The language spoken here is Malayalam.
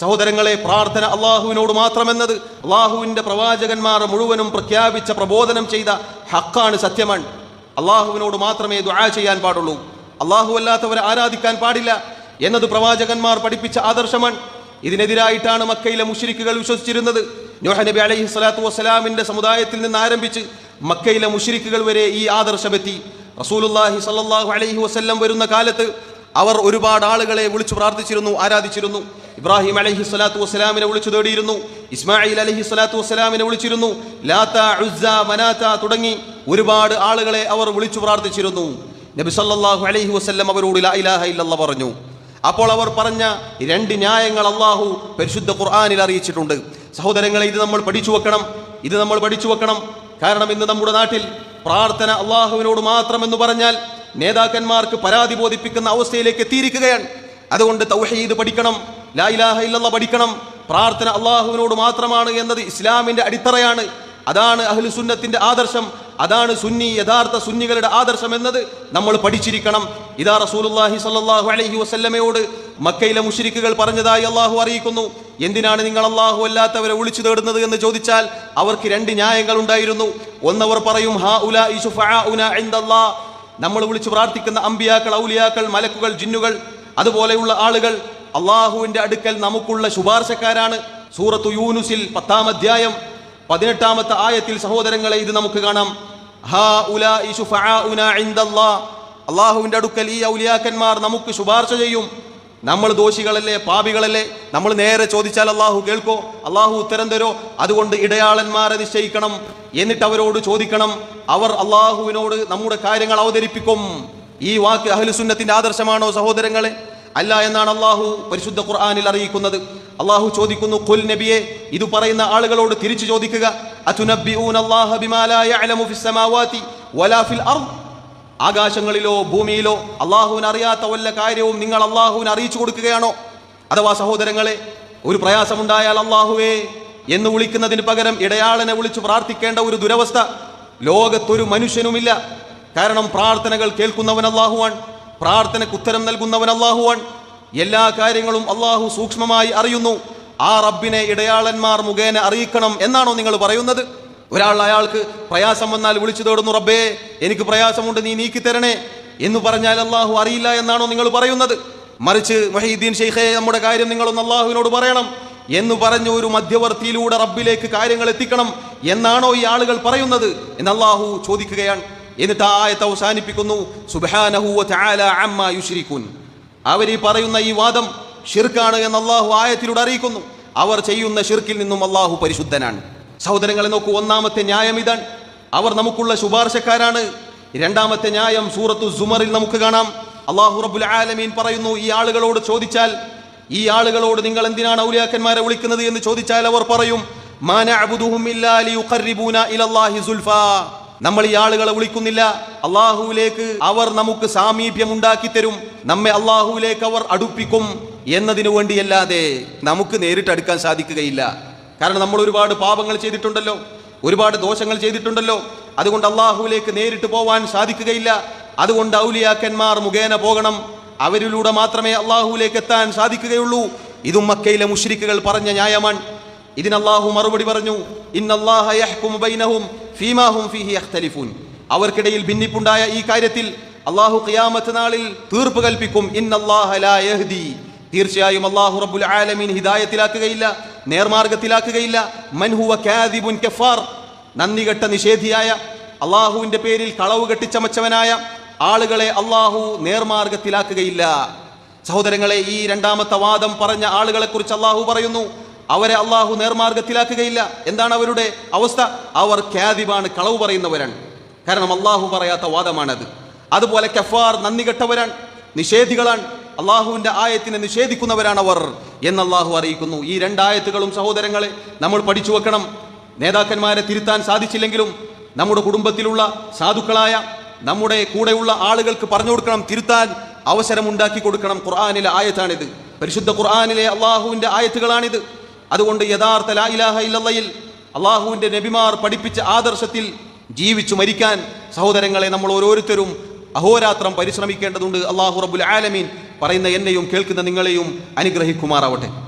സഹോദരങ്ങളെ പ്രാർത്ഥന അള്ളാഹുവിനോട് മാത്രമെന്നത് അള്ളാഹുവിന്റെ പ്രവാചകന്മാർ മുഴുവനും പ്രഖ്യാപിച്ച പ്രബോധനം ചെയ്ത ഹക്കാണ് സത്യമാണ് അള്ളാഹുവിനോട് മാത്രമേ ദുആ ചെയ്യാൻ പാടുള്ളൂ. അള്ളാഹു അല്ലാത്തവരെ ആരാധിക്കാൻ പാടില്ല എന്നത് പ്രവാചകന്മാർ പഠിപ്പിച്ച ആദർശമാണ് ഇതിനെതിരായിട്ടാണ് മക്കയിലെ മുഷിരിക്കുകൾ വിശ്വസിച്ചിരുന്നത്. നബി അലൈഹി സ്വലാത്തു വസ്സലാമിന്റെ സമുദായത്തിൽ നിന്ന് ആരംഭിച്ച് മക്കയിലെ മുഷിരിക്കുകൾ വരെ ഈ ആദർശമെത്തി. റസൂലുല്ലാഹി സല്ലാഹു അലൈഹി വസല്ലം വരുന്ന കാലത്ത് അവർ ഒരുപാട് ആളുകളെ വിളിച്ചു പ്രാർത്ഥിച്ചിരുന്നു ആരാധിച്ചിരുന്നു. ഇബ്രാഹിം അലഹി സ്വലാത്തു വസ്സലാമിനെ വിളിച്ചു തേടിയിരുന്നു. ഇസ്മായിൽ അലഹി സ്വലാത്തു വസ്സലാമിനെ വിളിച്ചിരുന്നു. ലാത്ത ഉസ്സ മനാത്ത തുടങ്ങി ഒരുപാട് ആളുകളെ അവർ വിളിച്ചു പ്രാർത്ഥിച്ചിരുന്നു. നബി സല്ലാഹു അലഹി വസല്ലം അവരോട് ലാ ഇലാഹ പറഞ്ഞു. അപ്പോൾ അവർ പറഞ്ഞ രണ്ട് ന്യായങ്ങൾ അള്ളാഹു പരിശുദ്ധ ഖുർആാനിൽ അറിയിച്ചിട്ടുണ്ട്. സഹോദരങ്ങളെ ഇത് നമ്മൾ പഠിച്ചു വെക്കണം. ഇത് നമ്മൾ പഠിച്ചു വെക്കണം. കാരണം ഇന്ന് നമ്മുടെ നാട്ടിൽ പ്രാർത്ഥന അള്ളാഹുവിനോട് മാത്രം എന്ന് പറഞ്ഞാൽ നേതാക്കന്മാർക്ക് പരാതി ബോധിപ്പിക്കുന്ന അവസ്ഥയിലേക്ക് എത്തിയിരിക്കുകയാണ്. അതുകൊണ്ട് തൗഹീദ് പഠിക്കണം ലായിലാഹ ഇല്ലല്ലാ പഠിക്കണം. പ്രാർത്ഥന അള്ളാഹുവിനോട് മാത്രമാണ് എന്നത് ഇസ്ലാമിന്റെ അടിത്തറയാണ്. അതാണ് അഹ്ലു സുന്നത്തിന്റെ ആദർശം. അതാണ് സുന്നി യഥാർത്ഥ സുന്നികളുടെ ആദർശം എന്നത് നമ്മൾ പഠിച്ചിരിക്കണം. ഇതാ റസൂലുള്ളാഹി സ്വല്ലല്ലാഹു അലഹി വസല്ലമയോട് മക്കയിലെ മുശ്രിക്കുകൾ പറഞ്ഞതായി അള്ളാഹു അറിയിക്കുന്നു. എന്തിനാണ് നിങ്ങൾ അള്ളാഹു അല്ലാത്തവരെ വിളിച്ചു തേടുന്നത് എന്ന് ചോദിച്ചാൽ അവർക്ക് രണ്ട് ന്യായങ്ങൾ ഉണ്ടായിരുന്നു. ഒന്നവർ പറയും ഹാ ഉലാ ഇശുഫഅഉന ഇൻദല്ലാ. നമ്മൾ വിളിച്ചു പ്രാർത്ഥിക്കുന്ന അമ്പിയാക്കൾ ഔലിയാക്കൾ മലക്കുകൾ ജിന്നുകൾ അതുപോലെയുള്ള ആളുകൾ അള്ളാഹുവിന്റെ അടുക്കൽ നമുക്കുള്ള ശുപാർശക്കാരാണ്. സൂറത്തു യൂനുസിൽ പത്താം അധ്യായം പതിനെട്ടാമത്തെ ആയത്തിൽ സഹോദരങ്ങളെ ഇത് നമുക്ക് കാണാം. അള്ളാഹുവിന്റെ അടുക്കൽ ഈ ഔലിയാക്കന്മാർ നമുക്ക് ശുപാർശ ചെയ്യും. നമ്മൾ ദോഷികളല്ലേ പാപികളല്ലേ? നമ്മൾ നേരെ ചോദിച്ചാൽ അള്ളാഹു കേൾക്കോ? അള്ളാഹു ഉത്തരം തരോ? അതുകൊണ്ട് ഇടയാളന്മാരെ നിശ്ചയിക്കണം. എന്നിട്ട് അവരോട് ചോദിക്കണം. അവർ അള്ളാഹുവിനോട് നമ്മുടെ കാര്യങ്ങൾ അവതരിപ്പിക്കും. ഈ വാക്ക് അഹലുസുന്നത്തിന്റെ ആദർശമാണോ സഹോദരങ്ങളെ? അല്ല എന്നാണ് അള്ളാഹു പരിശുദ്ധ ഖുർആാനിൽ അറിയിക്കുന്നത്. അള്ളാഹു ചോദിക്കുന്നു കുൽ നബിയെ ഇത് പറയുന്ന ആളുകളോട് തിരിച്ചു ചോദിക്കുക. അതുനബ്ബിഊന അല്ലാഹ ബിമാ ലാ യഅലമു വലാ ഫിൽ അർദ്? ആകാശങ്ങളിലോ ഭൂമിയിലോ അള്ളാഹുവിന് അറിയാത്ത വല്ല കാര്യവും നിങ്ങൾ അള്ളാഹുവിന് അറിയിച്ചു കൊടുക്കുകയാണോ? അഥവാ സഹോദരങ്ങളെ ഒരു പ്രയാസമുണ്ടായാൽ അള്ളാഹുവേ എന്ന് വിളിക്കുന്നതിന് പകരം ഇടയാളനെ വിളിച്ചു പ്രാർത്ഥിക്കേണ്ട ഒരു ദുരവസ്ഥ ലോകത്തൊരു മനുഷ്യനുമില്ല. കാരണം പ്രാർത്ഥനകൾ കേൾക്കുന്നവൻ അള്ളാഹുവാൻ പ്രാർത്ഥനയ്ക്ക് ഉത്തരം നൽകുന്നവൻ അള്ളാഹുവാൻ എല്ലാ കാര്യങ്ങളും അള്ളാഹു സൂക്ഷ്മമായി അറിയുന്നു. ആ റബ്ബിനെ ഇടയാളന്മാർ മുഖേന അറിയിക്കണം എന്നാണോ നിങ്ങൾ പറയുന്നത്? ഒരാൾ അയാൾക്ക് പ്രയാസം വന്നാൽ വിളിച്ചു തേടുന്നു റബ്ബേ എനിക്ക് പ്രയാസമുണ്ട് നീ നീക്കി തരണേ എന്ന് പറഞ്ഞാൽ അള്ളാഹു അറിയില്ല എന്നാണോ നിങ്ങൾ പറയുന്നത്? മറിച്ച് മഹീദ്ദീൻ ഷെയ്ഖെ നമ്മുടെ കാര്യം നിങ്ങളൊന്ന് അള്ളാഹുവിനോട് പറയണം എന്ന് പറഞ്ഞ ഒരു മധ്യവർത്തിയിലൂടെ റബ്ബിലേക്ക് കാര്യങ്ങൾ എത്തിക്കണം എന്നാണോ ഈ ആളുകൾ പറയുന്നത് എന്ന് അള്ളാഹു ചോദിക്കുകയാണ്. എന്നിട്ട് ആ ആയത്ത് അവസാനിപ്പിക്കുന്നു അവർ ഈ പറയുന്ന ഈ വാദം ഷിർക്കാണ് എന്ന് അള്ളാഹു ആയത്തിലൂടെ അറിയിക്കുന്നു. അവർ ചെയ്യുന്ന ഷിർക്കിൽ നിന്നും അള്ളാഹു പരിശുദ്ധനാണ്. സഹോദരങ്ങളെ നോക്കൂ ഒന്നാമത്തെ ന്യായം ഇതാണ്. അവർ നമുക്കുള്ള ശുപാർശക്കാരാണ്. രണ്ടാമത്തെ ന്യായം സൂറത്തു സുമറിൽ നമുക്ക് കാണാം. അള്ളാഹു റബ്ബുൽ ആലമീൻ പറയുന്നു ഈ ആളുകളോട് ചോദിച്ചാൽ ഈ ആളുകളോട് നിങ്ങൾ എന്തിനാണ് ഔലിയാക്കന്മാരെ വിളിക്കുന്നത്? എന്ന് ചോദിച്ചാൽ അവർ പറയും. നമ്മൾ ഈ ആളുകളെ വിളിക്കുന്നില്ല. അള്ളാഹുവിലേക്ക് അവർ നമുക്ക് സാമീപ്യം ഉണ്ടാക്കി തരും. നമ്മെ അള്ളാഹുവിലേക്ക് അവർ അടുപ്പിക്കും എന്നതിനു വേണ്ടിയല്ലാതെ നമുക്ക് നേരിട്ട് അടുക്കാൻ സാധിക്കുകയില്ല. കാരണം നമ്മൾ ഒരുപാട് പാപങ്ങൾ ചെയ്തിട്ടുണ്ടല്ലോ ഒരുപാട് ദോഷങ്ങൾ ചെയ്തിട്ടുണ്ടല്ലോ. അതുകൊണ്ട് അള്ളാഹുവിലേക്ക് നേരിട്ട് പോവാൻ സാധിക്കുകയില്ല. അതുകൊണ്ട് ഔലിയാക്കന്മാർ മുഖേന പോകണം. അവരിലൂടെ മാത്രമേ അള്ളാഹുവിലേക്ക് എത്താൻ സാധിക്കുകയുള്ളൂ. ഇതും മക്കയിലെ മുഷ്രിക്കുകൾ പറഞ്ഞ ന്യായമാണ്. ഇതിന് അള്ളാഹു മറുപടി പറഞ്ഞു ഇന്നല്ലാഹ അവർക്കിടയിൽ ഭിന്നിപ്പുണ്ടായ ഈ കാര്യത്തിൽ അള്ളാഹു ഖിയാമത്ത് നാളിൽ തീർപ്പ് കൽപ്പിക്കും. ഇന്നല്ലാഹ തീർച്ചയായും അള്ളാഹു റബ്ബുൽ ആലമീൻ ഹിദായത്തിലാക്കുകയില്ല. നേർമാർഗത്തിലാക്കുകയില്ല. മൻഹുവ കാദിബുൻ കഫാർ. നന്ദികെട്ട നിഷേധിയായ അള്ളാഹുവിന്റെ പേരിൽ കളവ് കെട്ടിച്ചമച്ചവനായ ആളുകളെ അള്ളാഹു നേർമാർഗത്തിലാക്കുകയില്ല. സഹോദരങ്ങളെ ഈ രണ്ടാമത്തെ വാദം പറഞ്ഞ ആളുകളെ കുറിച്ച് അള്ളാഹു പറയുന്നു. അവരെ അള്ളാഹു നേർമാർഗത്തിലാക്കുകയില്ല. എന്താണ് അവരുടെ അവസ്ഥ? അവർ ഖ്യാദിബാണ് കളവ് പറയുന്നവരാണ്. കാരണം അള്ളാഹു പറയാത്ത വാദമാണത്. അതുപോലെ കഫാർ നന്ദി കെട്ടവരാണ് നിഷേധികളാണ്. അള്ളാഹുവിന്റെ ആയത്തിനെ നിഷേധിക്കുന്നവരാണ് അവർ എന്ന് അള്ളാഹു അറിയിക്കുന്നു. ഈ രണ്ടായത്തുകളും സഹോദരങ്ങളെ നമ്മൾ പഠിച്ചു വെക്കണം. നേതാക്കന്മാരെ തിരുത്താൻ സാധിച്ചില്ലെങ്കിലും നമ്മുടെ കുടുംബത്തിലുള്ള സാധുക്കളായ നമ്മുടെ കൂടെയുള്ള ആളുകൾക്ക് പറഞ്ഞു കൊടുക്കണം തിരുത്താൻ അവസരം ഉണ്ടാക്കി കൊടുക്കണം. ഖുർആാനിലെ ആയത്താണിത്. പരിശുദ്ധ ഖുർആാനിലെ അള്ളാഹുവിന്റെ ആയത്തുകളാണിത്. അതുകൊണ്ട് യഥാർത്ഥ ലാ ഇലാഹ ഇല്ലയിൽ അള്ളാഹുവിന്റെ നബിമാർ പഠിപ്പിച്ച ആദർശത്തിൽ ജീവിച്ചു മരിക്കാൻ സഹോദരങ്ങളെ നമ്മൾ ഓരോരുത്തരും അഹോരാത്രം പരിശ്രമിക്കേണ്ടതുണ്ട്. അള്ളാഹു റബ്ബുൽ ആലമീൻ പറയുന്ന എന്നെയും കേൾക്കുന്ന നിങ്ങളെയും അനുഗ്രഹിക്കുമാറാവട്ടെ.